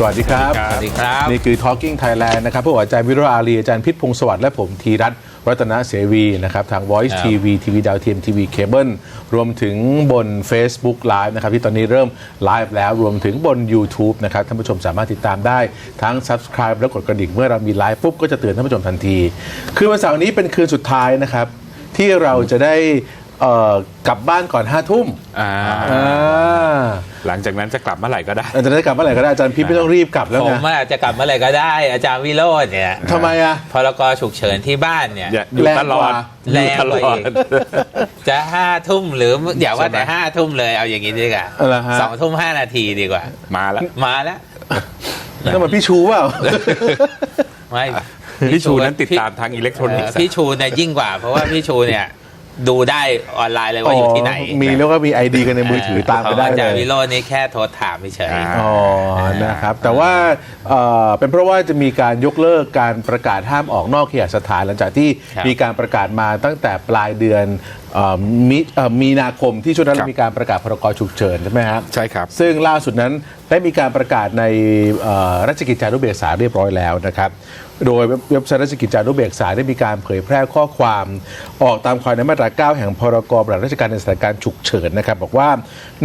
สวัสดีครับ สวัสดีครับ นี่คือ Talking Thailand นะครับผู้ว่าอาจารย์วิโรจน์อารีอาจารย์พิษพงศ์สวัสดิ์และผมธีรัตน์รัตนเสวีนะครับทาง Voice ครับ TV ทีวีดาวเทียมทีวีเคเบิลรวมถึงบน Facebook Live นะครับที่ตอนนี้เริ่มไลฟ์แล้วรวมถึงบน YouTube นะครับท่านผู้ชมสามารถติดตามได้ทั้ง Subscribe และกดกระดิ่งเมื่อเรามีไลฟ์ปุ๊บก็จะเตือนท่านผู้ชมทันที คืนวันเสาร์นี้เป็นคืนสุดท้ายนะครับที่เราจะได้ เอ่อกลับบ้านก่อนห้าทุ่มอ่าอ่าหลังจากนั้นจะกลับเมื่อไหร่ก็ได้ อาจารย์ได้กลับเมื่อไหร่ก็ได้อาจารย์พิษไม่ต้องรีบกลับแล้วผมนะอาจจะกลับเมื่อไหร่ก็ได้ อาจารย์วิโรจน์เนี่ยทำไมอะ พรกฉุกเฉินที่บ้านเนี่ย อย่าอยู่แรงตลอดกว่าแรงอยู่ตกว่าลออีดกจะห้าทุ่มหรืออย่าว่าแต่ใช่ไหม ห้าทุ่มเลยเอาอย่างนี้ดีกว่าอะไรฮะ สองทุ่มห้านาทีดีกว่า มาแล้ว มาแล้วนั่นมันพี่ชูเปล่า ไม่พี่ชูนั้นติดตามทางอิเล็กทรอนิกส์เพี่ชูเนี่ยยิ่งกว่า เพราะว่าพี่ชูเนี่ย ดูได้ออนไลน์เลยว่าอยู่ที่ไหนมีแล้วก็มีไอดีกันในมือถือตามไปได้ของอาเลจารยย์วิโรจน์นี่แค่โทรถามเฉยอ่าอ๋อนะครับ แต่ว่าเอ่อเป็นเพราะว่าจะมีการยกเลิกการประกาศห้ามออกนอกเขตสถานหลังจากที่ครับมีการประกาศมาตั้งแต่ปลายเดือนเอ่อมิเอ่อมีนาคมที่ช่วงนั้นครับมีการประกาศพรกฉุกเฉินใช่ไหมครับใช่ครับ ซึ่งล่าสุดนั้นได้มีการประกาศในเอ่อราชกิจจานุเบกษาเรียบร้อยแล้วนะครับ โดยเว็บไซต์ราชกิจจานุเบกษาได้มีการเผยแพร่ข้อความ ออกตามความในมาตรา 9 แห่งพรกปฏิบัติราชการในสถานการณ์ฉุกเฉินนะครับ บอกว่า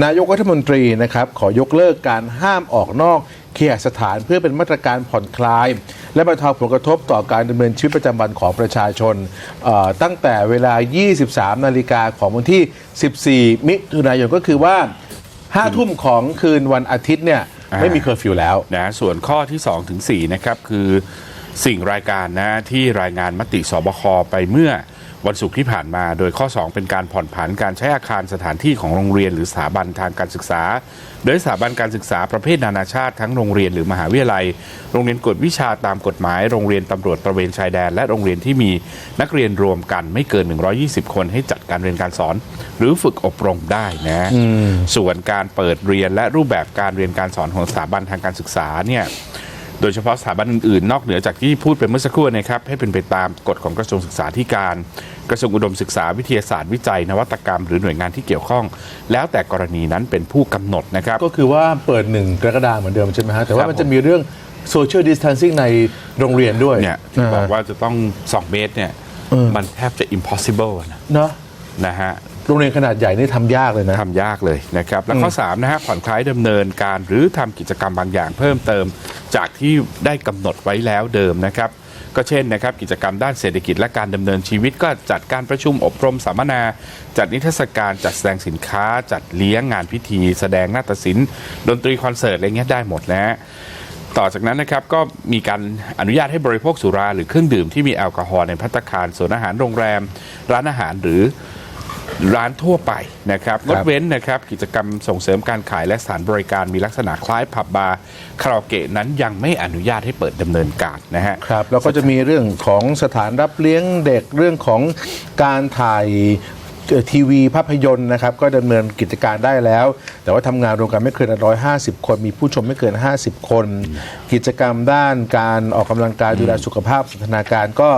นายกรัฐมนตรีนะครับขอยกเลิกการห้ามออกนอกเคหสถานเพื่อเป็นมาตรการผ่อนคลาย และบรรเทาผลกระทบต่อการดำเนินชีวิตประจำวันของประชาชน ตั้งแต่เวลา 23 นาฬิกาของวันที่ 14 มิถุนายนก็คือว่า 5 ทุ่มของคืนวันอาทิตย์เนี่ยไม่มีเคอร์ฟิวแล้วนะส่วนข้อที่ 2 ถึง 4 นะครับ คือ สิ่งรายการนะที่รายงานมติสบคไปเมื่อวันศุกร์ที่ผ่านมา โดยข้อ 2 เป็นการผ่อนผันการใช้อาคารสถานที่ของโรงเรียนหรือสถาบันทางการศึกษา โดยสถาบันการศึกษาประเภทนานาชาติทั้งโรงเรียนหรือมหาวิทยาลัย โรงเรียนกวดวิชาตามกฎหมาย โรงเรียนตำรวจตระเวนชายแดน และโรงเรียนที่มีนักเรียนรวมกันไม่เกิน 120 คนให้จัดการเรียนการสอน หรือฝึกอบรมได้นะส่วนการเปิดเรียนและรูปแบบการเรียนการสอนของสถาบันทางการศึกษาเนี่ย โดยเฉพาะสถาบันอื่นๆ นอกเหนือจากที่พูดไปเมื่อสักครู่นะครับ ให้เป็นไปตามกฎของกระทรวงศึกษาธิการ กระทรวงอุดมศึกษาวิทยาศาสตร์วิจัย นวัตกรรม หรือหน่วยงานที่เกี่ยวข้อง แล้วแต่กรณีนั้นเป็นผู้กำหนดนะครับ ก็คือว่าเปิดหนึ่งกรกฎาคมเหมือนเดิมใช่ไหมฮะแต่ว่าครับมันจะมีเรื่องโซเชียลดิส a ทนซิ่งในโรงเรียนด้วยเนี่ยที่บอกว่าจะต้อง 2 เมตรเนี่ยเออมันแทบจะ impossible อะนะเนาะนะฮะ โรงเรียนขนาดใหญ่นี่ทำยากเลยนะ ทำยากเลยนะครับ และข้อ3นะฮะผ่อนคลายดำเนินการหรือทำกิจกรรมบางอย่างเพิ่มเติม จากที่ได้กำหนดไว้แล้วเดิมนะครับ ก็เช่นนะครับ กิจกรรมด้านเศรษฐกิจและการดำเนินชีวิต ก็จัดการประชุมอบรมสัมมนา จัดนิทรรศการจัดแสดงสินค้า จัดเลี้ยงงานพิธี แสดงนาฏศิลป์ดนตรีคอนเสิร์ตอะไรเงี้ยได้หมดนะฮะ ต่อจากนั้นนะครับก็มีการอนุญาตให้บริโภคสุราหรือเครื่องดื่มที่มีแอลกอฮอล์ในพัตตาคารสวนอาหารโรงแรม ร้านอาหารหรือ ร้านทั่วไปนะครับงดเว้นนะครับกิจกรรมส่งเสริมการขายและสถานบริการมีลักษณะคล้ายผับบาร์คาราโอเกะนั้นยังไม่อนุญาตให้เปิดดำเนินการนะฮะครับแล้วก็จะมีเรื่องของสถานรับเลี้ยงเด็กเรื่องของการถ่ายเอ่อ ทีวีภาพยนตร์นะครับก็ดำเนินกิจการได้แล้ว แต่ว่าทำงานรวมกันไม่เกิน 150 คน มีผู้ชมไม่เกิน 50 คน กิจกรรมด้านการออกกำลังกายดูแลสุขภาพสันทนาการก็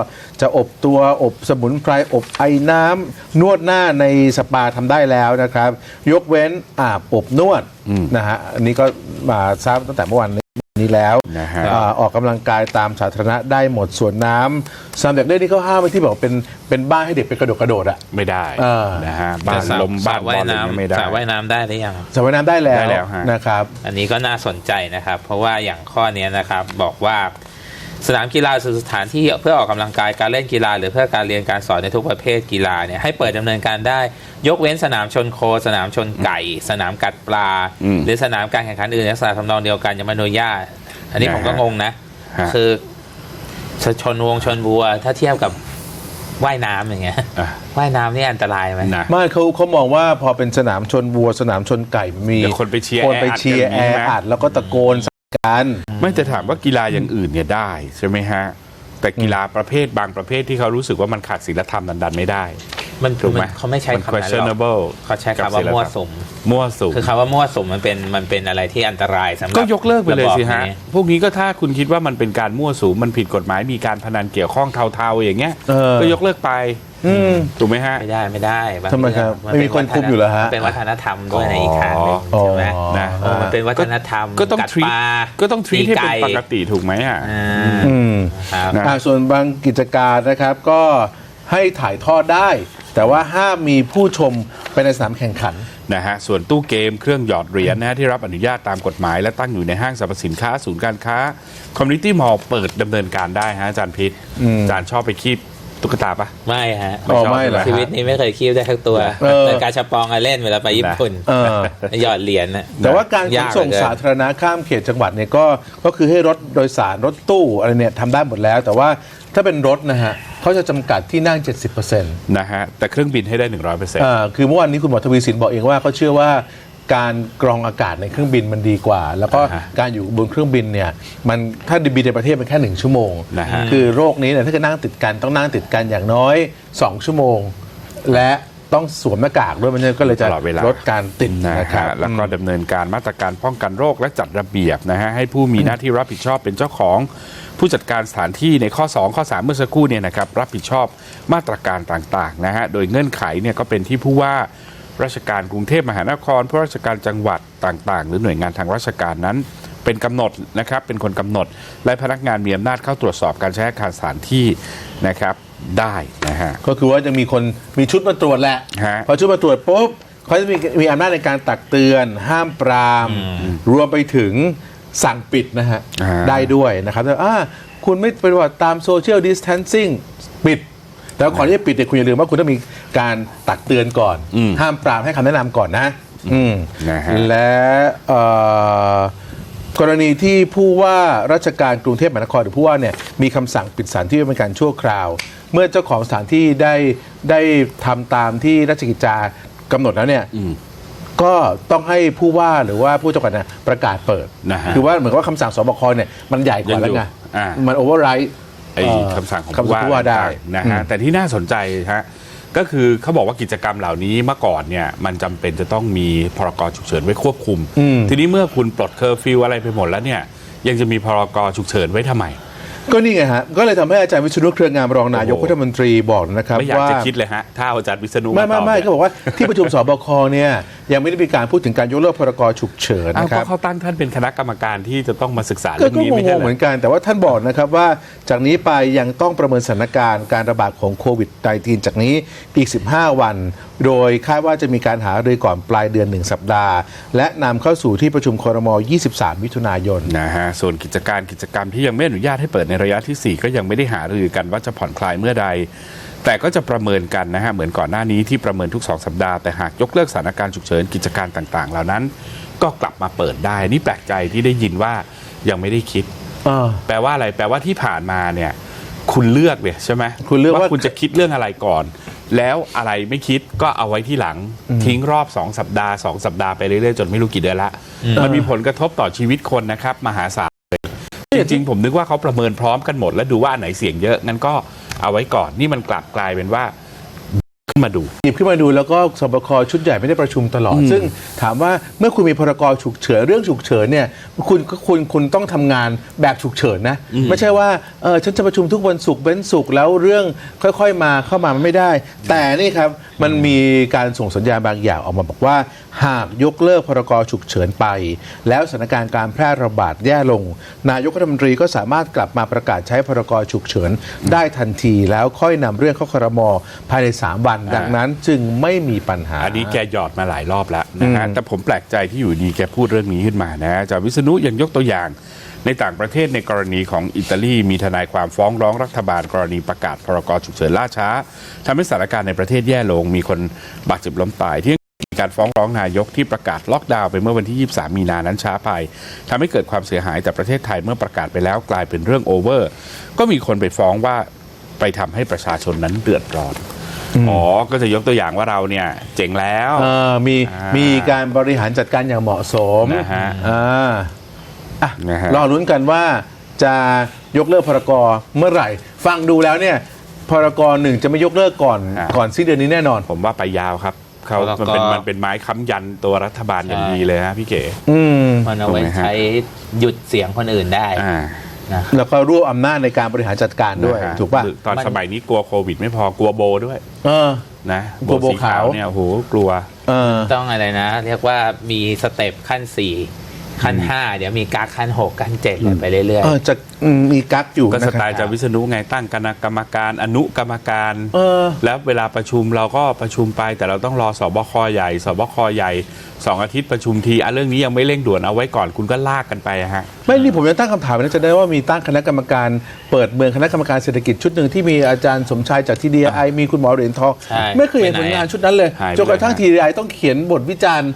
จะอบตัวอบสมุนไพรอบไอ้น้ำนวดหน้าในสปาทำได้แล้วนะครับ ยกเว้นอาบอบนวดนะฮะอันนี้ก็มาทราบตั้งแต่เมื่อวานนี้ แล้วนะฮะอ่าออกกำลังกายตามสาธารณะได้หมดส่วนน้ำสนามเด็กเล่นที่เขาห้ามไว้ที่บอกเป็นเป็นบ้านให้เด็กไปกระโดดกระโดดอะไม่ได้อ่านะฮะบ้านสระลมบ้านสระบว่าอยลอะไรเงี้ยน้ำไม่ได้ สระว่ายน้ำได้หรือยัง สระว่ายน้ำได้แล้วได้แล้วฮะ นะครับ อันนี้ก็น่าสนใจนะครับ เพราะว่าอย่างข้อเนี้ยนะครับบอกว่าสนามกีฬาคือสถานที่เพื่อออกกำลังกายการเล่นกีฬา หรือเพื่อการเรียนการสอนในทุกประเภทกีฬาเนี่ยให้เปิดดำเนินการได้ ยกเว้นสนามชนโค สนามชนไก่ สนามกัดปลาอืมหรือสนามการแข่งขันอื่นในลักษณะทำนองเดียวกันยังไม่อนุญาต อันนี้นะฮะผมก็งงนะ ฮะ คือชนวงชนวัว ถ้าเทียบกับว่ายน้ำอย่างเงี้ยอะว่ายน้ำนี่อันตรายไหม นะ ไม่เขาเขามองว่าพอเป็นสนามชนวัวสนามชนไก่มีเดี๋ยวคนไปเชียร์คนไปแออัดเชียร์กันอแอย่างนี้ไหม อัดแล้วก็ตะโกนใส่กันไม่จะถามว่ากีฬาอย่างอื่นเนี่ยได้ใช่ไหมฮะ แต่กีฬาประเภทบางประเภทที่เขารู้สึกว่ามันขาดศีลธรรมดันดันไม่ได้ มันถูกไหมมันเขาไม่ใช้นคำนั้นหรอก questionable เขาใช้กับคำว่าศิลธรรมั่วสุมมั่วสุมคือคำว่ามั่วสุมมันเป็นมันเป็นอะไรที่อันตรายสำหรับก็ยกเลิกไปเลยสิฮะรบอบนี้พวกนี้ก็ถ้าคุณคิดว่ามันเป็นการมั่วสุมมันผิดกฎหมายมีการพนันเกี่ยวข้องเทาๆอย่างเงี้ยเออก็ยกเลิกไปอืมถูกไหมฮะไม่ได้ไม่ได้างทำไมครับเองไม่มีคนคุมอยู่เหรอฮะมันเป็นวัฒนธรรมด้วยในอีกทางหนึงอ๋อใช่ไหมนะเออมันเป็นวัฒนธรรมก็ต้องกัด treat ปลาก็ต้องทรีตให้เป็นตีปไกติถูกไหมอะอ่าอืมครับนะอ่าส่วนบางกิจการนะครับก็ให้ถ่ายทอดได้ แต่ว่าห้ามมีผู้ชมไปในสนามแข่งขัน นะฮะส่วนตู้เกมเครื่องหยอดเหรียญนะฮะที่รับอนุญาตตามกฎหมาย และตั้งอยู่ในห้างสรรพสินค้า ศูนย์การค้า คอมมูนิตี้มอลล์เปิดดำเนินการได้ฮะอาจารย์พิษอืมอาจารย์ชอบไปคีบตุ๊กตาปะ ไม่ฮะ อ๋อชบไม่เหรอใช่ชีหวิตนี้ไม่เคยคีบได้ทั้งตัวเออ แต่การชาปองอะเล่นเวลาไปญี่ปุ่นเออ หยอดเหรียญนะแต่ว่าการขนส่งยากเหลือเกินสาธารณะข้ามเขตจังหวัดเนี่ยก็ก็คือให้รถโดยสารรถตู้อะไรเนี่ยทำได้หมดแล้ว แต่ว่าถ้าเป็นรถนะฮะ เขาจะจำกัดที่นั่ง 70%นะฮะแต่เครื่องบินให้ได้ 100%อ่าคือเมื่อวานนี้คุณหมอทวีสินบอกเองว่าเขาเชื่อว่าการกรองอากาศในเครื่องบินมันดีกว่า แล้วก็อ่าฮะการอยู่บนเครื่องบินเนี่ยมันถ้าบินในประเทศมันแค่หนึ่งชั่วโมงนะฮะคือโรคนี้เนี่ยถ้าเกิดนั่งติดกันต้องนั่งติดกันอย่างน้อย 2 ชั่วโมง และ ต้องสวมหน้ากากด้วยมันก็เลยจะตลอดเวลาลดการติดนะนะครัฮะบแล้วก็ดำเนินการมาตรการป้องกันโรคและจัดระเบียบนะฮะให้ผู้มีหน้าที่รับผิดชอบเป็นเจ้าของผู้จัดการสถานที่ในข้อ 2 ข้อ 3 เมื่อสักครู่เนี่ยนะครับรับผิดชอบมาตรการต่างๆนะฮะโดยเงื่อนไขเนี่ยก็เป็นที่ผู้ว่าราชการกรุงเทพมหานครผู้ราชการจังหวัดต่างๆ หรือหน่วยงานทางราชการนั้น เป็นกำหนดนะครับเป็นคนกำหนด และพนักงานมีอำนาจเข้าตรวจสอบการใช้อาคารสถานที่นะครับ ได้นะฮะ ก็คือว่าจะมีคนมีชุดมาตรวจแหละ ฮะพอชุดมาตรวจปุ๊บเขาจะมีมีอำนาจในการตักเตือน ห้ามปราม รวมไปถึงสั่งปิดนะฮะ อ่า ได้ด้วยนะครับแต่อ่าคุณไม่ปฏิบัติตามโซเชียลดิส a ทนซิ่งปิด แล้วก่อนที่จะปิดเนี่ยคุณอย่าลืมว่าคุณต้องมีการตักเตือนก่อน ห้ามปรามให้คำแนะนำก่อนนะ อืม นะฮะ และเอ่อกรณีที่ผู้ว่าราชการกรุงเทพมหานครหรือผู้ว่าเนี่ยมีคำสั่งปิดสถานที่เป็นการชั่วคราว เมื่อเจ้าของสถานที่ได้ได้ทำตามที่ราชกิจจากำหนดแล้วเนี่ยก็ต้องให้ผู้ว่าหรือว่าผู้จัดการเนี่ยประกาศเปิด นะฮะคือว่าเหมือนกับว่าคำสั่งสบคเนี่ยมันใหญ่กว่าแล้วไงยังอยู่อ่ามั มันโอเวอร์ไรท์ไอ้คำสั่งของคำสั่งผู้ว่าได้ต่งๆนะฮะแต่ที่น่าสนใจฮะก็คือเขาบอกว่ากิจกรรมเหล่านี้เมื่อก่อนเนี่ยมันจำเป็นจะต้องมีพรกฉุกเฉินไว้ควบคุมทีนี้เมื่อคุณปลดเคอร์ฟิวอะไรไปหมดแล้วเนี่ยยังจะมีพรกฉุกเฉินไว้ทำไม ก็นี่ไงฮะ ก็เลยทำให้อาจารย์วิษณุเครืองามรองนายกโอ้โห รัฐมนตรีบอกนะครับไม่อยากว่าจะคิดเลยฮะ ถ้าอาจารย์วิษณุไม่ไม่าตอบไม่นี่ยเขาบอกว่าที่ประชุมสบคเนี่ยยังไม่ได้มีการพูดถึงการยกเลิกพรกฉุกเฉินอ้าวนะคก็รับ เขาตั้งท่านเป็นคณะกรรมการที่จะต้องมาศึกษาก็เรื่องก็นี้งไม่ใช่งๆเหเหรมือ อนกันแต่ว่าท่านบอกนะครับว่าจากนี้ไปยังต้องประเมินสถานการณ์การระบาดของโควิด -19 จากนี้อีก 15 วันโดยคาดว่าจะมีการหารือก่อนปลายเดือน 1 สัปดาห์ และนำเข้าสู่ที่ประชุมครม23 มิถุนายนนะฮะส่วนกิจการกิจกรรมที่ยังไม่อนุญาตให้เปิดในระยะทีสี่ 4 ก็ยังไม่ได้หารือกันว่าจะผ่อนคลายเมื่อใด แต่ก็จะประเมินกันนะฮะเหมือนก่อนหน้านี้ที่ประเมินทุก 2 สัปดาห์แต่หากยกเลิกสถานการณ์ฉุกเฉินกิจการต่างๆ เหล่านั้น ก็กลับมาเปิดได้นี่แปลกใจที่ได้ยินว่ายังไม่ได้คิดแปลว่าอะไรแปลว่าที่ผ่านมาเนี่ยคุณเลือกเนี่ยใช่ไหมคุณเลือกว่าคุณจะคิดเรื่องอะไรก่อน แล้วอะไรไม่คิดก็เอาไว้ที่หลังทิ้งรอบ 2 สัปดาห์ 2 สัปดาห์ไปเรื่อยๆ จนไม่รู้กี่เดือนละ มันมีผลกระทบต่อชีวิตคนนะครับมหาศาลเลยจริงๆ ผมนึกว่าเขาประเมินพร้อมกันหมด แล้วดูว่าอันไหนเสี่ยงเยอะงั้นก็เอาไว้ก่อนนี่มันกลับกลายเป็นว่า ขึ้นมาดู หยิบขึ้นมาดูแล้วก็สบคชุดใหญ่ไม่ได้ประชุมตลอด ซึ่งถามว่าเมื่อคุณมีพรกฉุกเฉินเรื่องฉุกเฉินเนี่ยคุณก็คุณคุณต้องทำงานแบบฉุกเฉินนะ ไม่ใช่ว่าเออฉันจะประชุมทุกวันศุกร์เว้นศุกร์แล้วเรื่องค่อย ๆ มาเข้ามามันไม่ได้ แต่นี่ครับมันมีการส่งสัญญาณบางอย่างออกมาบอกว่า หากยกเลิกพรกฉุกเฉินไป แล้วสถานการณ์การแพร่ระบาดแย่ลง นายกรัฐมนตรีก็สามารถกลับมาประกาศใช้พรกฉุกเฉินได้ทันที แล้วค่อยนำเรื่องเข้าครมภายใน 3 วัน ดังนั้นจึงไม่มีปัญหาอันนี้แกหยอดมาหลายรอบแล้วนะฮะแต่ผมแปลกใจที่อยู่ดีแกพูดเรื่องนี้ขึ้นมานะอาจารย์วิษณุยังยกตัวอย่าง ในต่างประเทศในกรณีของอิตาลีมีทนายความฟ้องร้องรัฐบาล กรณีประกาศพรกฉุกเฉินล่าช้าทำให้สถานการณ์ในประเทศแย่ลง มีคนบาดเจ็บล้มตายที่มีการฟ้องร้องนายกที่ประกาศล็อกดาวน์ไปเมื่อวันที่ 23 มีนานั้นช้าไปทำให้เกิดความเสียหายแต่ประเทศไทยเมื่อประกาศไปแล้วกลายเป็นเรื่องโอเวอร์ ก็มีคนไปฟ้องว่าไปทำให้ประชาชนนั้นเดือดร้อนอ๋อ ก็จะยกตัวอย่างว่าเราเนี่ยเจ๋งแล้วเออมีอ่ามีมีการบริหารจัดการอย่างเหมาะสมนะฮะ อ่าอะนะฮะ รอลุ้นกันว่าจะยกเลิกพรกเมื่อไหร่ ฟังดูแล้วเนี่ยพรกรหนึ่งจะไม่ยกเลิกก่อนอ่า ก่อนสิ้นเดือนนี้แน่นอน ผมว่าไปยาวครับ เขาแล้วก็ มันเป็นมันเป็นไม้ค้ำยันตัวรัฐบาลอย่างใช่ดีเลยฮะพี่เก๋ อืม มันเอาไว้ถูกไหมฮะ ใช้หยุดเสียงคนอื่นได้อ่านะ แล้วก็รวบอำนาจในการบริหารจัดการด้วย นะฮะถูกป่ะตอนมัน สมัยนี้กลัวโควิดไม่พอกลัวโบด้วยเออ นะกลัวโบสีขาว เนี่ยโอ้โหกลัว เออ ต้องอะไรนะ เรียกว่ามีสเต็ปขั้นสี่ ขั้นห้าเดี๋ยวมีการดขั้นหกขั้นเจ็ดเลยไปเรื่อยเออจะอืมมีกั๊กอยู่ก็สนะครับไตล์อาจารย์วิษณุไงตั้งคณะกรรมการอนุกรรมการ เออ แล้วเวลาประชุมเราก็ประชุมไป แต่เราต้องรอสบคใหญ่สบคใหญ่ สองอาทิตย์ประชุมทีอะเรื่องนี้ยังไม่เร่งด่วนเอาไว้ก่อนคุณก็ลากกันไปอะฮะ ไม่นี่ผมจะตั้งคำถามนะจะได้ว่ามีตั้งคณะกรรมการเปิดเมืองคณะกรรมการเศรษฐกิจชุดหนึ่งที่มีอาจารย์สมชายจากทีดีไอมีคุณหมอเหรียญทองใช่ไม่เคยเห็นไปผไหนลงานอะชุดนั้นเลยหายไปจนกระทั่งเลยฮะ ทีดีไอต้องเขียนบทวิจารณ์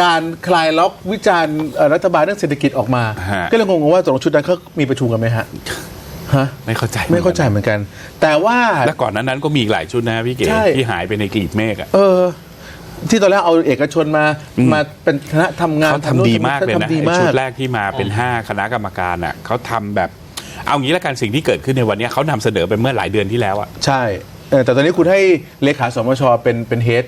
การคลายล็อกวิจารณ์เอ่อรัฐบาลเรื่องเศรษฐกิจออกมา ฮะ ก็เลยงงๆว่าตกลงชุดนั้นเขามีประชุมกันไหมฮะฮะไม่เข้าใจไม่เข้าใจเหมือนกัน แต่ว่า แล้วก่อนนั้นนั้นก็มีอีกหลายชุดนะพี่เก๋ใช่ ที่หายไปในกลีบเมฆอะ เออ ที่ตอนแรกเอาเอกชนมาอืมมาเป็นคณะทำงานเขาทำดีมากเลยนะทำดีไอ้มาชุกดแรกที่มาเป็น 5 คณะกรรมการอะเขาทำแบบ เอางี้ละกันสิ่งที่เกิดขึ้นในวันนี้เขานำเสนอไปเมื่อหลายเดือนที่แล้วอะ ใช่เออแต่ตอนนี้คุณให้เลขาสมชเป็นเป็นเฮด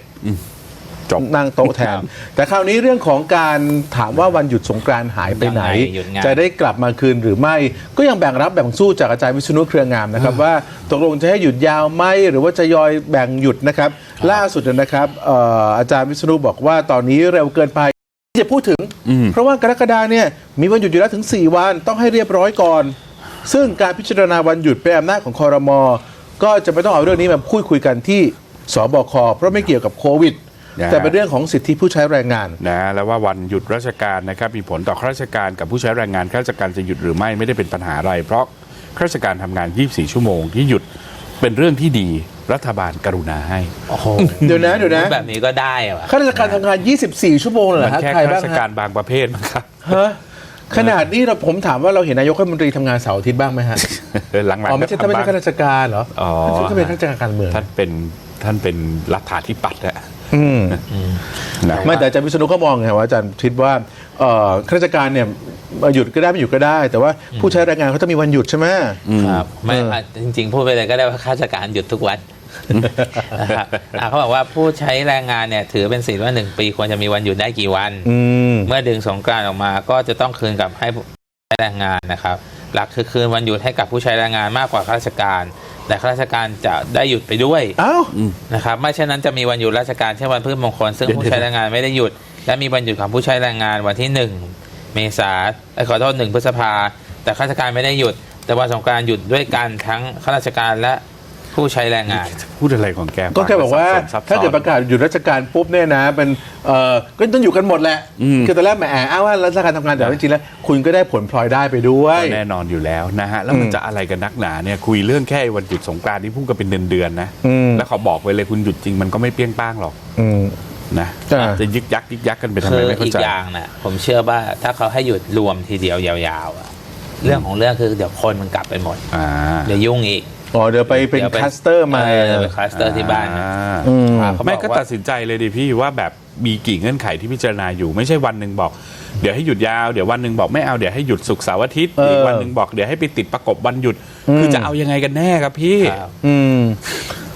จบนั่งโต๊ะแทน แต่คราวนี้เรื่องของการถามว่าวันหยุดสงกรานต์หายไปไหน ยังไงหยุดงาน จะได้กลับมาคืนหรือไม่ ก็ยังแบ่งรับแบ่งสู้จากอาจารย์วิษณุเครืองามนะครับว่าตกลงจะให้หยุดยาวไหมหรือว่าจะยอยแบ่งหยุดนะครับ ล่าสุดนะครับเอ่ออาจารย์วิษณุบอกว่าตอนนี้เร็วเกินไปที่จะพูดถึงอืมเพราะว่ากรกฎาเนี่ยมีวันหยุดอยู่แล้วถึง 4 วันต้องให้เรียบร้อยก่อน ซึ่งการพิจารณาวันหยุดเป็นอำนาจของคอรมอก็จะไม่ต้องเอาเรื่องนี้มาพูดคุยกันที่สบคเพราะไม่เกี่ยวกับโควิด นะฮะแต่เป็นเรื่องของสิทธิผู้ใช้แรงงานนะแล้วว่าวันหยุดราชการนะครับมีผลต่อข้าราชการกับผู้ใช้แรงงานข้าราชการจะหยุดหรือไม่ไม่ได้เป็นปัญหาอะไร เพราะข้าราชการทำงาน 24 ชั่วโมงที่หยุดเป็นเรื่องที่ดีรัฐบาลกรุณาให้โอ้โหเดี๋ยวนะเดี๋ยวนะแบบนี้ก็ได้เหรอข้าราชการทำงาน 24 ชั่วโมงเลยเหรมัอนฮะแค่ใครข้าบ้างราชกาฮะรบางประเภทมั้งครับฮะขนาดนี้เราผมถามว่าเราเห็นนายกรัฐมนตรีทำงานเสาร์อาทิตย์บ้างไหมฮะหลังๆอ๋อไม่ใช่ก็ถ้าไม่ใช่ทำบ้างข้าราชการเหรออ๋อถ้าเป็นข้าราชการการเมืองท่านเป็นท่านเป็นรัฐาธิปัตย์อะ อืมนะไม่แต่อาจารย์วิษณุก็มองไงว่าอาจารย์คิดว่าเอ่อข้าราชการเนี่ยหยุดก็ได้ไม่หยุดก็ได้ แต่ว่าผู้ใช้แรงงานเขาต้องมีวันหยุดใช่ไหมครับไม่เอออะจริง ๆ พูดไปเลยก็ได้ว่าข้าราชการหยุดทุกวันนะครับอะเขาบอกว่าผู้ใช้แรงงานเนี่ยถือเป็นสิทธิ์ว่าหนึ่งปีควรจะมีวันหยุดได้กี่วัน อืม เมื่อดึงสงกรานต์ออกมาก็จะต้องคืนกับให้ผู้ใช้แรงงานนะครับ หลักคือคืนวันหยุดให้กับผู้ใช้แรงงานมากกว่าข้าราชการ แต่ข้าราชการจะได้หยุดไปด้วยเอ้านะครับไม่เช่นนั้นจะมีวันหยุดราชการเช่นวันพฤมงคล ซึ่งเดี๋ยว ผู้ใช้แรงงานไม่ได้หยุด และมีวันหยุดของผู้ใช้แรงงานวันที่หนึ่งเมษาเอ้ยขอโทษหนึ่งพฤษภาแต่ข้าราชการไม่ได้หยุด แต่วันสงกรานต์หยุดด้วยกันทั้งข้าราชการและ ผู้ใช้แรงงาน พูดอะไรของแกก็แค่บอกว่าซัซ้อนถ้าเกิดประกาศหยุดราชการปุ๊บเนี่ยนะเป็นเอ่อก็ต้องอยู่กันหมดแหละอืมคือตอนแรกแหมอ้างว่าราชการทำงานแต่ว่าจริงๆแล้ว คุณก็ได้ผลพลอยได้ไปด้วยก็แน่นอนอยู่แล้วนะฮะแล้วมันอืมจะอะไรกันนักหนาเนี่ยคุยเรื่องแค่วันหยุดสงกรานต์ที่พูดกันเป็นเดือนๆนะอืมแล้วเขาบอกไว้เลยคุณหยุดจริงมันก็ไม่เปรี้ยงป้างหรอกอืมนะอ่าจะยึกยักยึกยักกันไปทำคืไมอไม่เข้าอีกใจอย่างนะผมเชื่อว่าถ้าเขาให้หยุดรวมทีเดียวยาวๆอะเรื่องของเรื่องคือเดี๋ยวคนมันกลับไปหมดอ่าเดี๋ยวยุ่งอีก อ๋อเดี๋ยวไปเป็นดี๋ยวคลัสเตอร์มาเออเป็นคลัสเตอร์ที่บ้านอ่าอืมเขาบไม่อกก็ว่า ตัดสินใจเลยดิพี่ว่าแบบมีกี่เงื่อนไขที่พิจารณาอยู่ไม่ใช่วันหนึ่งบอก เดี๋ยวให้หยุดยาวเดี๋ยววันหนึ่งบอกไม่เอาเดี๋ยวให้หยุดศุกร์เสาร์อาทิตย์เอออี อีกวันหนึ่งบอกเดี๋ยวให้ไปติดประกบวันหยุดอืมคือจะเอายังไงกันแน่ครับพี่ครับ อืม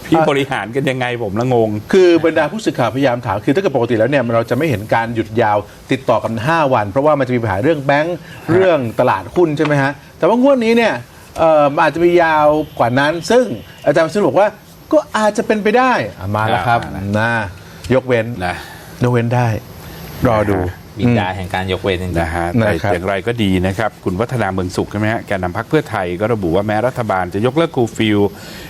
พี่บริหารกันยังไงผมละงง คือบรรดาผู้สื่อข่าวพยายามถามคือถ้าเกิดปกติแล้วเนี่ยเราจะไม่เห็นการหยุดยาวติดต่อกัน 5 วัน เพราะว่ามันจะมีปัญหาเรื่องแบงค์เรื่องตลาดหุ้นใช่ไหมฮะ แต่ว่างวดนี้เนี่ย เอ่อมันอาจจะมียาวกว่านั้น ซึ่งอาจารย์วิษณุบอกว่าก็อาจจะเป็นไปได้อะมาแล้วครับอ่านะยกเว้นนะ ยกเว้นได้ รอดู บิดาแห่งการยกเว้นจริงๆ นะฮะแต่นะครับอย่างไรก็ดีนะครับ คุณวัฒนาเมืองสุขใช่ไหมฮะแกนนำพักเพื่อไทยก็ระบุว่าแม้รัฐบาลจะยกเลิกกูฟิล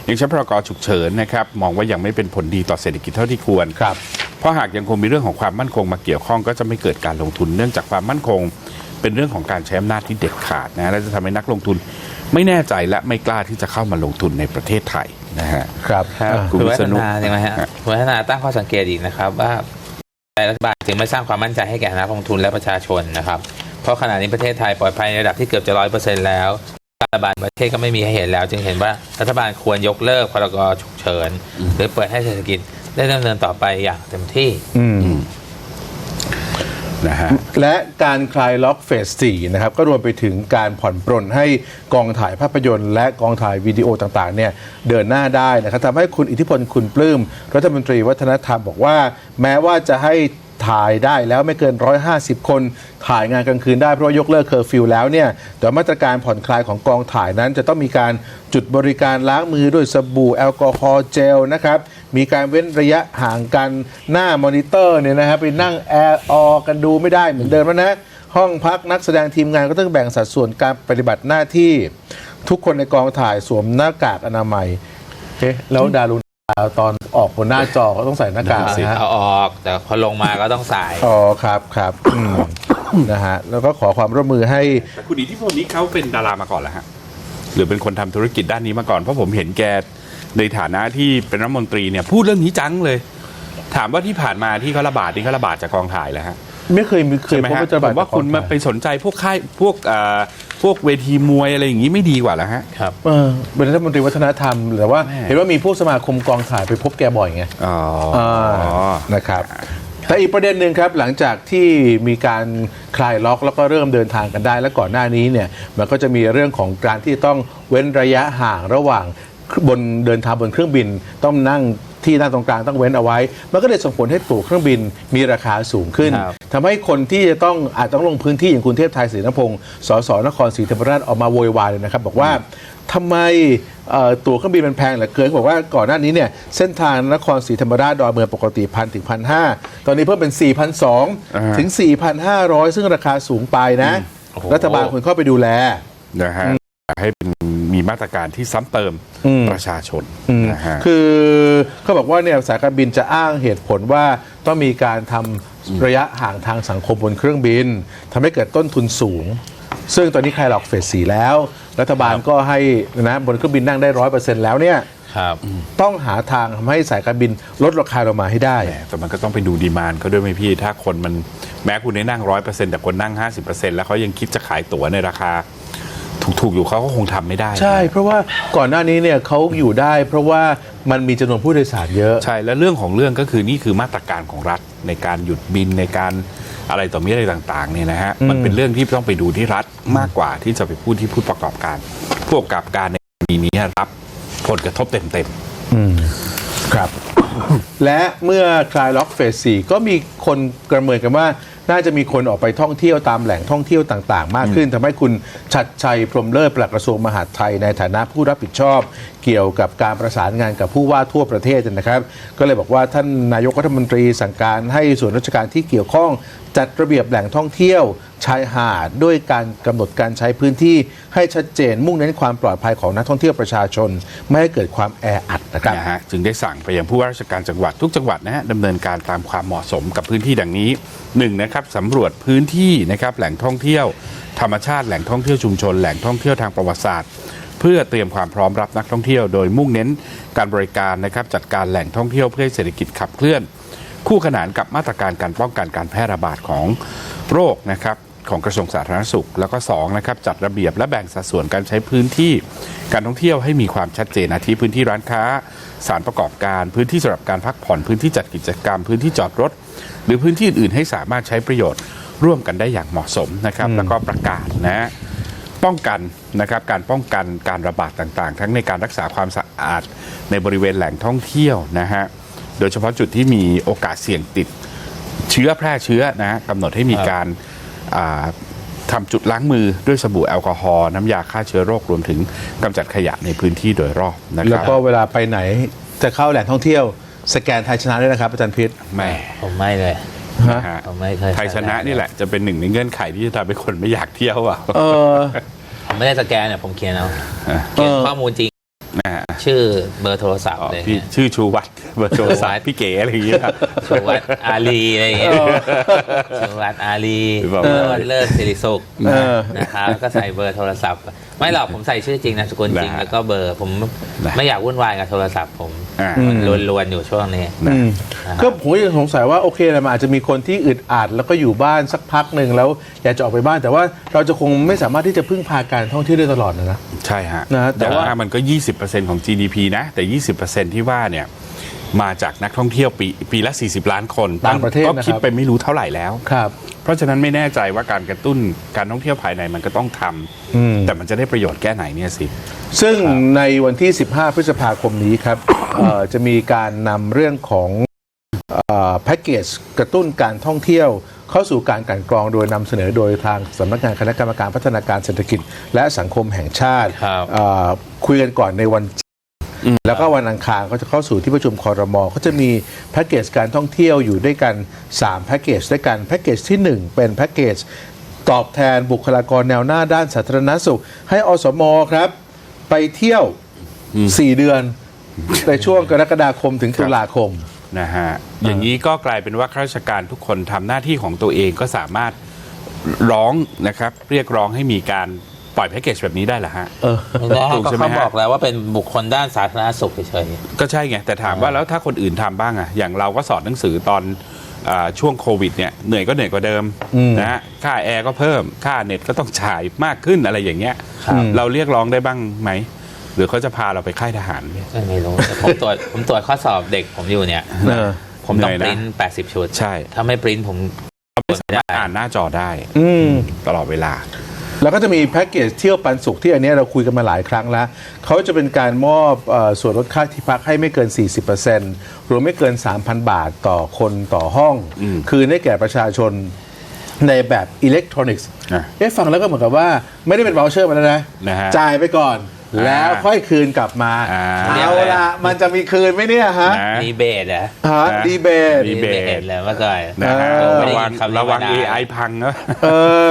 ยังใช้พรกฉุกเฉินนะครับ มองว่ายังไม่เป็นผลดีต่อเศรษฐกิจเท่าที่ควรครับ เพราะหากยังคงมีเรื่องของความมั่นคงมาเกี่ยวข้องก็จะไม่เกิดการลงทุนเนื่องจากความมั่นคง เป็นเรื่องของการใช้อำนาจที่เด็ดขาดนะและจะทำให้นักลงทุนไม่แน่ใจและไม่กล้าที่จะเข้ามาลงทุนในประเทศไทยนะฮะครับครับอ่าคุณคุณวิวัษฒณุนาใช่ไหมฮะฮะคุณวัฒนาตั้งข้อสังเกตอีกนะครับว่ารัฐบาลจึงไม่สร้างความมั่นใจให้แก่นักลงทุนและประชาชนนะครับ เพราะขณะนี้ประเทศไทยปลอดภัยในระดับที่เกือบจะร้อยเปอร์เซ็นต์แล้ว รัฐบาลประเทศก็ไม่มีให้เห็นแล้ว จึงเห็นว่ารัฐบาลควรยกเลิกพรกฉุกเฉิน หรือเปิดให้เศรษฐกิจได้ดำเนินต่อไปอย่างเต็มที่อืม นะฮะและการคลายล็อกเฟส4นะครับก็รวมไปถึงการผ่อนปรนให้กองถ่ายภาพยนตร์ และกองถ่ายวิดีโอต่างๆเนี่ยเดินหน้าได้นะครับทำให้คุณอิทธิพลคุณปลื้มรัฐมนตรีวัฒนธรรมบอกว่า แม้ว่าจะให้ถ่ายได้แล้วไม่เกิน 150 คน ถ่ายงานกลางคืนได้เพราะยกเลิกเคอร์ฟิวแล้วเนี่ยแต่มาตรการผ่อนคลายของกองถ่ายนั้น จะต้องมีการจุดบริการล้างมือด้วยสบู่แอลกอฮอล์เจลนะครับ มีการเว้นระยะห่างกันหน้ามอนิเตอร์เนี่ยนะฮะไปนั่งแอร์ออกันดูไม่ได้เหมือนเดิมแล้วนะ ห้องพักนักแสดงทีมงานก็ต้องแบ่งสัดส่วนการปฏิบัติหน้าที่ ทุกคนในกองถ่ายสวมหน้ากากอนามัยเอ๊ะแล้วดารุณตอนออกบนหน้าจอก็ต้องใส่หน้ากากเอานะฮะเอาออก แต่พอลงมาก็ต้องใส่ อ๋อครับครับอืมนะฮะแล้วก็ขอความร่วมมือให้แต่คุณอิทธิพลนี้เขาเป็นดารามาก่อนแล้วฮะ หรือเป็นคนทำธุรกิจด้านนี้มาก่อนเพราะผมเห็นแกในฐานะที่เป็นรัฐมนตรีเนี่ยพูดเรื่องนี้จังเลย ถามว่าที่ผ่านมาที่เขาระบาดนี่เขาระบาดจากกองถ่ายแล้วฮะไม่เคยมีเคยใช่ไหมพบฮะว่าจะผบาดมว่าคุณมาไปสนใจพวกค่ายพวกเอ่อพวกเวทีมวยอะไรอย่างนี้ไม่ดีกว่าแล้วฮะครับเออเป็นรัฐมนตรีวัฒนธรรมหรือว่าแม่เห็นว่ามีผู้สมาคมกองถ่ายไปพบแกบ่อยไงอ๋ออ่านะครับ แต่อีกประเด็นหนึ่งครับหลังจากที่มีการคลายล็อกแล้วก็เริ่มเดินทางกันได้ และก่อนหน้านี้เนี่ยมันก็จะมีเรื่องของการที่ต้องเว้นระยะห่างระหว่างบนเดินทางบนเครื่องบินต้องนั่งที่นั่งตรงกลางต้องเว้นเอาไว้ มันก็เลยส่งผลให้ตั๋วเครื่องบินมีราคาสูงขึ้นครับทำให้คนที่จะต้องอาจต้องลงพื้นที่อย่างคุณเทพไทยศรีนพงศ์สสนครศรีธรรมราชออกมาโวยวายเลยนะครับ บอกว่า ทำไมเอ่อตั๋วเครื่องบินมันแพงเหลือเกินเขาบอกว่าก่อนหน้านี้เนี่ยเส้นทางนครศรีธรรมราชดอนเมืองปกติพันถึงพันห้าตอนนี้เพิ่มเป็น4 2 0อ่า0ถึง 4,500 ซึ่งราคาสูงไปนะ โอ้โห รัฐบาลควรเข้าไปดูแล นะฮะให้เป็นมีมาตรการที่ซ้ำเติมอืม ประชาชนนะฮะ คือเขาบอกว่าเนี่ยสายการบินจะอ้างเหตุผลว่าต้องมีการทำระยะห่างทางสังคมบนเครื่องบินทำให้เกิดต้นทุนสูง ซึ่งตอนนี้ใครหลอกเฟสสีแล้ว รัฐบาลก็ให้นะบนเครื่องบินนั่งได้ร้อยเปอร์เซ็นต์แล้วเนี่ยครับต้องหาทางทำให้สายการบินลดราคาลงมาให้ได้ แต่มันก็ต้องไปดูดีมานเขาด้วยไหมพี่ ถ้าคนมันแม้คุณได้นั่งร้อยเปอร์เซ็นต์แต่คนนั่งห้าสิบเปอร์เซ็นต์แล้วเขายังคิดจะขายตั๋วในราคาถูกๆอยู่เขาก็คงทำไม่ได้ ใช่ เพราะว่าก่อนหน้านี้เนี่ยเขาอยู่ได้ เพราะว่ามันมีจำนวนผู้โดยสารเยอะ ใช่ แล้วเรื่องของเรื่องก็คือนี่คือมาตรการของรัฐในการหยุดบินในการ อะไรต่อมีอะไรต่างๆเนี่ยนะฮะมันเป็นเรื่องที่ต้องไปดูที่รัฐมากกว่าที่จะไปพูดที่ผู้ประกอบการผู้ประกอบการในปีนี้รับผลกระทบเต็มๆครับ และเมื่อคลายล็อกเฟส4ก็มีคนประเมินกันว่าน่าจะมีคนออกไปท่องเที่ยวตามแหล่งท่องเที่ยวต่าง ๆ มากขึ้นทำให้คุณชัดชัยพรหมเลิศปลัดกระทรวงมหาดไทยในฐานะผู้รับผิดชอบเกี่ยวกับการประสานงานกับผู้ว่าทั่วประเทศนะครับ ก็เลยบอกว่าท่านนายกรัฐมนตรีสั่งการให้ส่วนราชการที่เกี่ยวข้องจัดระเบียบแหล่งท่องเที่ยวชายหาดด้วยการกำหนดการใช้พื้นที่ให้ชัดเจนมุ่งเน้นความปลอดภัยของนักท่องเที่ยวประชาชน ไม่ให้เกิดความแออัดนะครับนะฮะจึงได้สั่งไปยังผู้ว่าราชการจังหวัดทุกจังหวัดนะฮะดำเนินการตามความเหมาะสมกับพื้นที่ดังนี้หนึ่งนะครับสำรวจพื้นที่นะครับแหล่งท่องเที่ยว ธรรมชาติแหล่งท่องเที่ยวชุมชน แหล่งท่องเที่ยวทางประวัติศาสตร์ เพื่อเตรียมความพร้อมรับนักท่องเที่ยว โดยมุ่งเน้นการบริการนะครับจัดการแหล่งท่องเที่ยวเพื่อให้เศรษฐกิจขับเคลื่อน คู่ขนานกับมาตรการการป้องกันการแพร่ระบาดของโรคนะครับของกระทรวงสาธารณสุข แล้วก็2นะครับจัดระเบียบและแบ่งสัดส่วนการใช้พื้นที่ การท่องเที่ยวให้มีความชัดเจนอาทิพื้นที่ร้านค้า สารประกอบการ พื้นที่สำหรับการพักผ่อนพื้นที่จัดกิจกรรม พื้นที่จอดรถ หรือพื้นที่อื่นให้สามารถใช้ประโยชน์ร่วมกันได้อย่างเหมาะสมนะครับ แล้วก็ประกาศนะ ป้องกันนะครับการป้องกันการระบาดต่างๆ ทั้งในการรักษาความสะอาดในบริเวณแหล่งท่องเที่ยวนะฮะโดยเฉพาะจุดที่มีโอกาสเสี่ยงติดเชื้อแพร่เชื้อนะฮะกำหนดให้มีครับการอ่าทำจุดล้างมือด้วยสบู่แอลกอฮอล์น้ำยาฆ่าเชื้อโรครวมถึงกำจัดขยะในพื้นที่โดยรอบนะคแล้วรับก็เวลาไปไหนจะเข้าแหล่งท่องเที่ยว สแกนไทยชนะด้วยนะครับอาจารย์พิษแหม่ผมไม่เลยฮะ นะฮะผมไม่เคย ไทยชนะนี่แหละจะเป็นหนึ่งในเงื่อนไขที่จะทำให้คนไม่อยากเที่ยวอะเออผมไม่ได้สแกนเนี่ยผมเขียนเอาอะเขียนเออข้อมูลจริง นะฮะชื่อเบอร์โทรศัพท์อ๋อเลยพี่เนี่ยชื่อชูวัตรเบอร์โทรศัพชูวัตท์รพี่เก๋อะไรอย่างเงี้ยชูวัตรอาลีอะไรอย่างเงี้ยชูวัตรอาลีหรือเปล่าเบอร์วัดเลิศสิริสุขเออนะครับแล้วก็ใส่เบอร์โทรศัพท์ ไม่หรอกผมใส่ชื่อจริงนามสกุลจริงนะฮะแล้วก็เบอร์ผมนะไม่อยากวุ่นวายกับโทรศัพท์ผมอ่ามันลวนๆอยู่ช่วงนี้อืมนะครับก็ผมก็ยังสงสัยว่าโอเคแหละมันอาจจะมีคนที่อึดอัดแล้วก็อยู่บ้านสักพักหนึ่งแล้วอยากจะออกไปบ้าน แต่ว่าเราจะคงไม่สามารถที่จะพึ่งพาการท่องเที่ยวได้ตลอดนะนะใช่ฮะนะแต่แต่ว่าว่ามันก็ 20%ของ GDP นะ แต่ 20%ที่ว่าเนี่ยมาจากนักท่องเที่ยวปีปีละ 40 ล้านคนต่างประเทศก็นะครับคิดไปไม่รู้เท่าไหร่แล้วครับ เพราะฉะนั้นไม่แน่ใจว่าการกระตุ้นการท่องเที่ยวภายในมันก็ต้องทำอืมแต่มันจะได้ประโยชน์แค่ไหนเนี่ยสิ ซึ่งในวันที่ 15 พฤษภาคมนี้ครับเอ่อจะมีการนำเรื่องของแพ็กเกจกระตุ้นการท่องเที่ยว เข้าสู่การกลันกรองโดยนำเสนอโดยทางสำนักงานคณะกรรมการพัฒนาการเศรษฐกิจ และสังคมแห่งชาติครับเอ่อคุยกันก่อนในวันจันทร์แล้วก็วันอังคารก็จะเข้าสู่ที่ประชุมคอรมอก็จะมีแพ็กเกจการท่องเที่ยวอยู่ด้วยกัน 3 แพ็กเกจด้วยกัน แพ็กเกจที่ 1 เป็นแพ็กเกจตอบแทนบุคลากรแนวหน้าด้านสาธารณสุข ให้อสมครับ ไปเที่ยว 4 เดือนในช่วงกรกฎาคมถึงตุลาคม นะฮะอย่างนี้ก็กลายเป็นว่าข้าราชการทุกคนทำหน้าที่ของตัวเองก็สามารถร้องนะครับเรียกร้องให้มีการปล่อยแพ็กเกจแบบนี้ได้เหรอฮะเออไม่ได้ถูกก็ใช่ไหมเขาฮะบอกแล้วว่าเป็นบุคคลด้านสาธารณสุขเฉยก็ใช่ไงแต่ถามว่าแล้วถ้าคนอื่นทำบ้างอะอย่างเราก็สอนหนังสือตอนอาช่วงโควิดเนี่ยเหนื่อยก็เหนื่อยกว่าเดิมอืมนะฮะค่าแอร์ก็เพิ่มค่าเน็ตก็ต้องจ่ายมากขึ้นอะไรอย่างเงี้ยครับเราเรียกร้องได้บ้างไหมห รือเขาจะพาเราไปค่ายทหารเนี่ยๆไม่รู้แต่ผมตรวจ ผมตรวจข้อสอบเด็กผมอยู่เนี่ย เออผมต้องเหนื่ปอยนะริ้น80 ชุดใช่ ถ้าไม่ปริ้นผมไม่ได้อ่านหน้าจอได้อืม ตลอดเวลา แล้วก็จะมีแพ็กเกจเที่ยวปันสุขที่อันเนี้ยเราคุยกันมาหลายครั้งแล้ว เขาจะเป็นการมอบเออส่วนลดค่าที่พักให้ไม่เกิน 40%รวมไม่เกิน 3,000 บาทต่อคนต่อห้องอืมคืนให้แก่ประชาชนในแบบอิเล็กทรอนิกส์ อะเอ๊ะฟังแล้วก็เหมือนกับว่าไม่ได้เป็น v o ลเชอร์มาแล้วนะ นะฮะ จ่ายไปก่อนอ่า แล้วค่อยคืนกลับมาอ่า เอาละมันจะมีคืนไหมเนี่ยฮะนะรีเบทเหรอฮะนะดีเบตรีเบทเลยเมื่อก่อน นะฮะเออ ระวังไม่ได้ยินคำนี้ระวัง มานาน AI พังนะเอ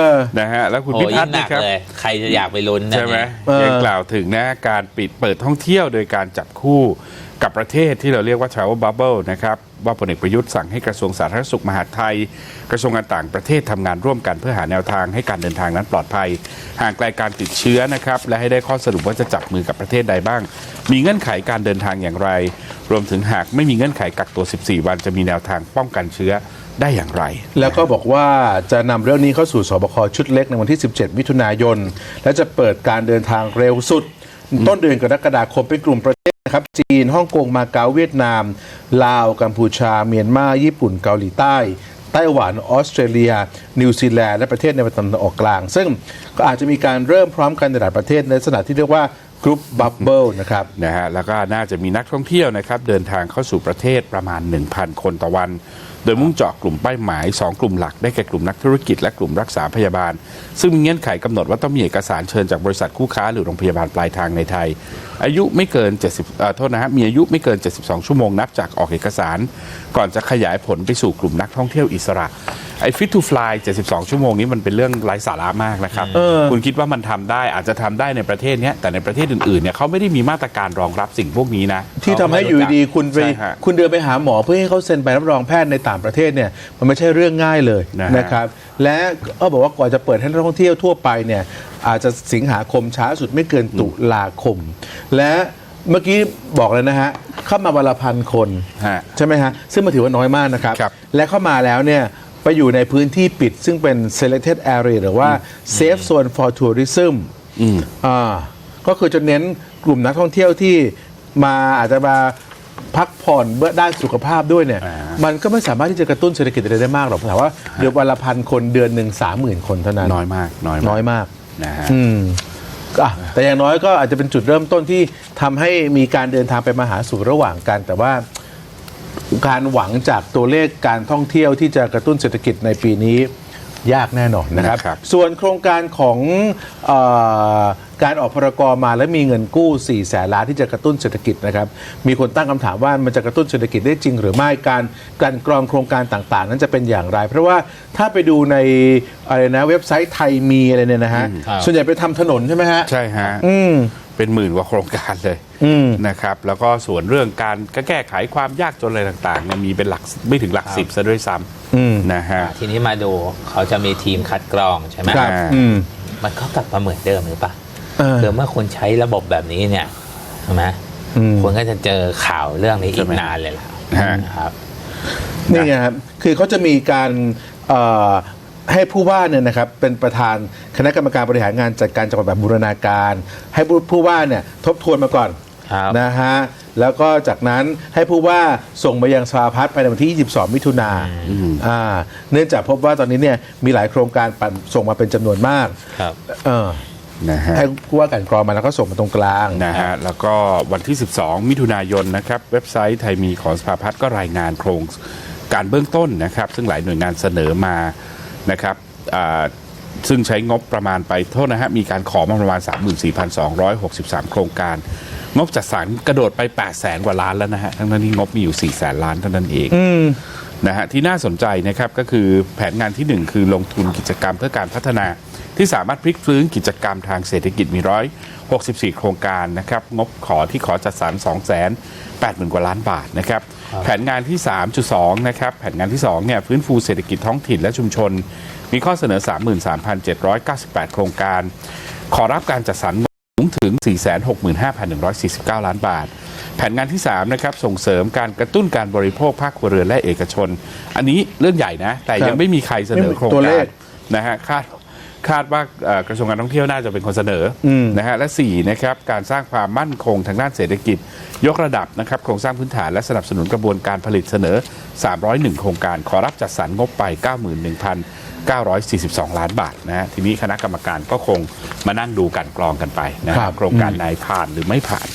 อ นะฮะแล้วคุณโอ้พิยพัยิ่ฒงน์หนันะกครับ เลย ใครจะอยากไปลุ้นนะใช่ไหมเออ ยังกล่าวถึงนะการปิดเปิดท่องเที่ยวโดยการจับคู่กับประเทศที่เราเรียกว่า travel bubble นะครับ ว่าพลเอกประยุทธ์สั่งให้กระทรวงสาธารณสุขมหาดไทย กระทรวงการต่างประเทศทำงานร่วมกันเพื่อหาแนวทางให้การเดินทางนั้นปลอดภัย ห่างไกลการติดเชื้อนะครับและให้ได้ข้อสรุปว่าจะจับมือกับประเทศใดบ้าง มีเงื่อนไขการเดินทางอย่างไร รวมถึงหากไม่มีเงื่อนไขกักตัว 14 วันจะมีแนวทางป้องกันเชื้อได้อย่างไร แล้วก็บอกว่าจะนำเรื่องนี้เข้าสู่สบคชุดเล็กในวันที่ 17 มิถุนายน และจะเปิดการเดินทางเร็วสุด ต้นเดือนกรกฎาคมเป็นกลุ่มประเทศ นะครับจีนฮ่องกงมาเก๊าเวียดนาม ลาว กัมพูชา เมียนมา ญี่ปุ่นเกาหลีใต้ ไต้หวัน ออสเตรเลีย นิวซีแลนด์ และประเทศในตะวันออกกลาง ซึ่งก็อาจจะมีการเริ่มพร้อมกันในหลายประเทศในลักษณะที่เรียกว่ากรุ๊ปบับเบิลนะครับนะฮะแล้วก็น่าจะมีนักท่องเที่ยวนะครับ เดินทางเข้าสู่ประเทศประมาณ 1,000 คนต่อวัน โดยมุ่งเจาะกลุ่มเป้าหมาย 2 กลุ่มหลักได้แก่กลุ่มนักธุรกิจและกลุ่มรักษาพยาบาล ซึ่งมีเงื่อนไขกำหนดว่าต้องมีเอกสารเชิญจากบริษัทคู่ค้าหรือโรงพยาบาลปลายทางในไทย อายุไม่เกิน 70เอ่อโทษนะฮะมีอายุไม่เกิน 72 ชั่วโมงนับจากออกเอกสาร ก่อนจะขยายผลไปสู่กลุ่มนักท่องเที่ยวอิสระ ไอ้ fit to fly 72 ชั่วโมงนี้มันเป็นเรื่องไร้สาระมากนะครับเออคุณคิดว่ามันทำได้อาจจะทำได้ในประเทศเนี้ยแต่ในประเทศอื่นๆเนี่ยเขาไม่ได้มีมาตรการรองรับสิ่งพวกนี้นะที่ทำให้อยู่ดีๆคุณไปใช่ฮะคุณเดินไปหาหมอเพื่อให้เขาเซ็นใบรับรองแพทย์ในต่างประเทศเนี่ยมันไม่ใช่เรื่องง่ายเลยนะฮะนะครับและเขาบอกว่ากว่าจะเปิดให้นักท่องเที่ยวทั่วไปเนี่ยอาจจะสิงหาคมช้าสุดไม่เกินตุลาคม และเมื่อกี้บอกเลยนะฮะเข้ามาวันละพันคนฮะใช่ไหมฮะ ซึ่งมันถือว่าน้อยมากนะครับครับและเข้ามาแล้วเนี่ยไป อยู่ในพื้นที่ปิดซึ่งเป็น selected area หรือว่า safe zone for tourism อ่าก็คือจะเน้นกลุ่มนักท่องเที่ยวที่มาอาจจะมาพักผ่อนเบื้อด้านสุขภาพด้วยเนี่ยอ่ามันก็ไม่สามารถที่จะกระตุ้นเศรษฐกิจอะไรได้มากหรอกแต่ว่าเดือนวันละพันคนเดือนหนึ่งสามหมื่นคนเท่านั้นน้อยมาก น้อยน้อยมากนะฮะอืมก็อะแต่อย่างน้อยก็อาจจะเป็นจุดเริ่มต้นที่ทำให้มีการเดินทางไปมาหาสู่ระหว่างกัน แต่ว่า การหวังจากตัวเลขการท่องเที่ยวที่จะกระตุ้นเศรษฐกิจในปีนี้ยากแน่นอนนะครับ นะครับ ส่วนโครงการของเออการออกพรกรมาและมีเงินกู้4ี่แสนล้านที่จะกระตุ้นเศรษฐกิจนะครับ มีคนตั้งคำถามว่ามันจะกระตุ้นเศรษฐกิจได้จริง หรือไม่การกลันกรองโครงการต่างๆ นั้นจะเป็นอย่างไร เพราะว่าถ้าไปดูในอะไรนะเว็บไซต์ไทยมีอะไรเนี่ยนะฮะครับส่วนใหญ่ไปทำถนนใช่ไหมฮะ ใช่ฮะ อืม เป็นหมื่นกว่าโครงการเลยอืม นะครับ แล้วก็ส่วนเรื่องการก็แก้ไขความยากจนอะไรต่างๆเนี่ยมีเป็นหลักไม่ถึงหลักสิบซะด้วยซ้อืมำนะฮะทีนี้มาดูเขาจะมีทีมคัดกรองใช่ไหมครับอ่าอืมมันก็กลับมาเหมือนเดิมหรือเปล่าเออคือเมื่อคุณใช้ระบบแบบนี้เนี่ยใช่ไหมอืมคุณก็จะเจอข่าวเรื่องนี้ใช่อีกไหมนานเลยล่ะฮะครับนี่ไงครับ คือเขาจะมีการเอ่อให้ผู้ว่าเนี่ยนะครับเป็นประธานคณะกรรมการบริหารงานจัดการจังหวัดแบบบูรณาการ ให้ผู้ผู้ว่าเนี่ยทบทวนมาก่อนครับ นะฮะแล้วก็จากนั้นให้ผู้ว่าส่งมายังสภาพัฒน์ภายในวันที่ 22 มิถุนาอ่าเนื่องจากพบว่าตอนนี้เนี่ยมีหลายโครงการปั่นส่งมาเป็นจำนวนมากครับเออนะฮะให้ผู้ว่ากันกรองมาแล้วก็ส่งมาตรงกลางนะฮะแล้วก็วันที่ 12 มิถุนายนนะครับเว็บไซต์ไทยมีของสภาพัฒน์ก็รายงานโครงการเบื้องต้นนะครับ ซึ่งหลายหน่วยงานเสนอมานะครับอ่าซึ่งใช้งบประมาณไปโทษนะฮะมีการขอมาประมาณ 34,263 โครงการ งบจัดสรรกระโดดไป8แสนกว่าล้านแล้วนะฮะ ทั้งนั้นที่งบมีอยู่4แสนล้านเท่านั้นเองนะฮะที่น่าสนใจนะครับก็คือแผนงานทีหนึ่1 คือลงทุนกิจกรรมเพื่อการพัฒนา ที่สามารถพลิกฟื้นกิจกรรมทางเศรษฐกิจมีร้อย64 โครงการนะครับ งบขอที่ขอจัดสรร2 8 0 0 0 0 กว่าล้านบาทนะครับ แผนงานที่ 3.2 นะครับ แผนงานที่2เนี่ยฟื้นฟูเศรษฐกิจท้องถิ่นและชุมชน มีข้อเสนอ 33,798 โครงการ ขอรับการจัดสรรสูง ถึง 465,149 ล้านบาท แผนงานที่3นะครับส่งเสริมการกระตุ้นการบริโภคภาคครัวเรือนและเอกชน อันนี้เรื่องใหญ่นะ แต่ครับยังไม่มีใครเสนอโครงตัวเลการขนะฮะคาดคาดว่าเอ่อกระทรวงการท่องเที่ยวน่าจะเป็นคนเสนออมนะฮะและ4นะครับการสร้างความมั่นคงทางด้านเศรษฐกิจ ยกระดับนะครับโครงสร้างพื้นฐานและสนับสนุนกระบวนการผลิตเสนอ 301 โครงการ ขอรับจัดสรรงบไป 91,942 ล้านบาทนะฮะทีนี้คณะกรรมการก็คงมานั่งดูกันกรองกันไปนะคครัรับบโครงการไหนผ่านหรือไม่ผ่าน